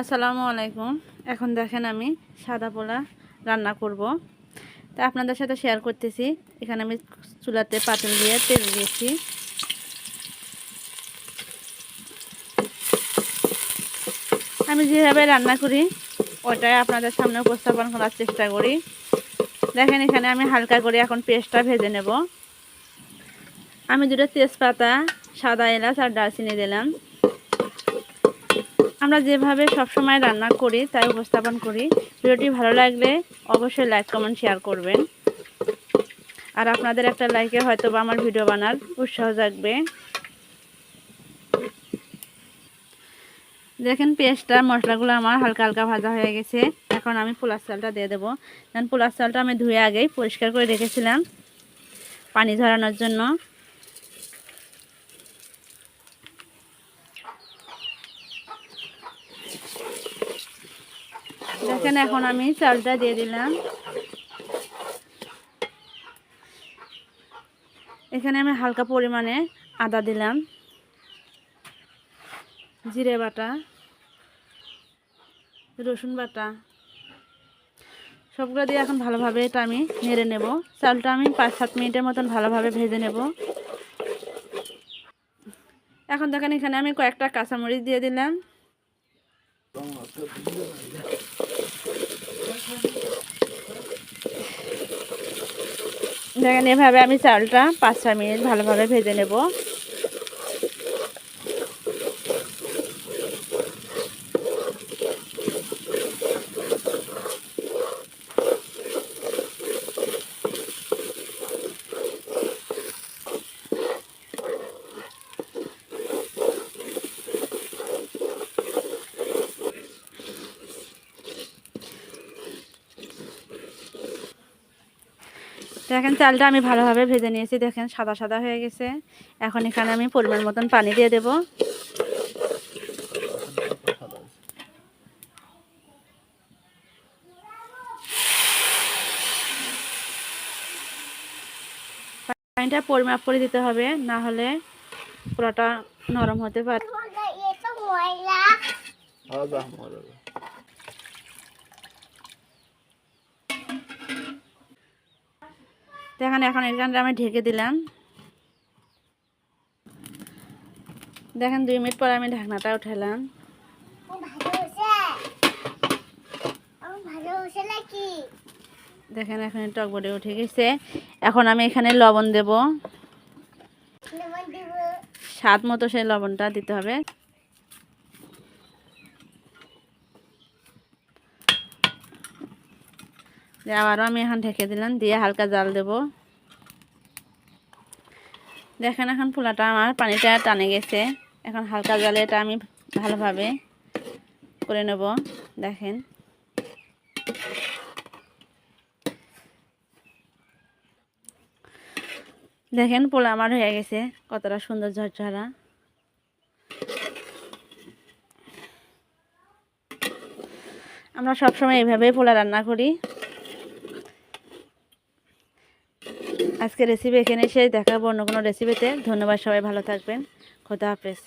আসসালামু আলাইকুম। এখন দেখেন আমি সাদা পোলা রান্না করব। তা আপনাদের সাথে শেয়ার করতেছি। এখানে আমি চুলাতে পাতিল দিয়ে তেল দিয়েছি। আমি যেভাবে রান্না করি, ওটাই আপনাদের সামনে উপস্থাপন করার চেষ্টা করি। দেখেন এখানে আমি হালকা করে এখন পেস্টটা ভেজে নেব। আমি দুটো তেজপাতা, সাদা এলাচ আর দারচিনি দিলাম। আমরা যেভাবে সবসময় রান্না করি, তাই উপস্থাপন করি। ভিডিওটি ভালো লাগলে অবশ্যই লাইক, কমেন্ট, শেয়ার করবেন। আর আপনাদের একটা লাইকে হয়তো বা আমার ভিডিও বানার উৎসাহ জাগবে। দেখেন পেঁয়াজটা মশলাগুলো আমার হালকা হালকা ভাজা হয়ে গেছে। এখন আমি পোলার চালটা দিয়ে দেবো। কারণ পোলার চালটা আমি ধুয়ে আগেই পরিষ্কার করে রেখেছিলাম পানি ধরানোর জন্য। দেখেন, এখন আমি চালটা দিয়ে দিলাম। এখানে আমি হালকা পরিমাণে আদা দিলাম। জিরে বাটা, রসুন বাটা, সবগুলো দিয়ে এখন ভালোভাবে এটা আমি নেড়ে নেব। চালটা আমি পাঁচ সাত মিনিটের মতন ভালোভাবে ভেজে নেব। এখন দেখেন, এখানে আমি কয়েকটা কাঁচামরিচ দিয়ে দিলাম। দেখেন এভাবে আমি চালটা পাঁচ ছ মিনিট ভালোভাবে ভেজে নেব। দেখেন চালটা আমি ভালোভাবে ভেজে নিয়েছি দেখেন সাদা সাদা হয়ে গেছে। এখন এখানে আমি পরিমাণ মতন পানি দিয়ে দেব। পানিটা পরিমাপ করে দিতে হবে না হলে পুরোটা নরম হতে পারে। দেখেন এখন এখানটা আমি ঢেকে দিলাম। দেখেন দুই মিনিট পর আমি ঢাকনাটা উঠালাম। দেখেন এখন টক বড়ে উঠে গেছে। এখন আমি এখানে লবণ দেব। স্বাদ মতো সেই লবণটা দিতে হবে। দিয়ে আবারও আমি এখন ঢেকে দিলাম, দিয়ে হালকা জাল দেব। দেখেন এখন পোলাটা আমার পানিটা টানে গেছে। এখন হালকা জালে এটা আমি ভালোভাবে করে নেব, দেখেন। দেখেন পোলা আমার হয়ে গেছে, কতটা সুন্দর ঝরঝরা। আমরা সবসময় এইভাবেই পোলা রান্না করি। আজকে রেসিপি এখানে এসে দেখাবো অন্য কোনো রেসিপিতে ধন্যবাদ সবাই ভালো থাকবেন। খোদা হাফেজ।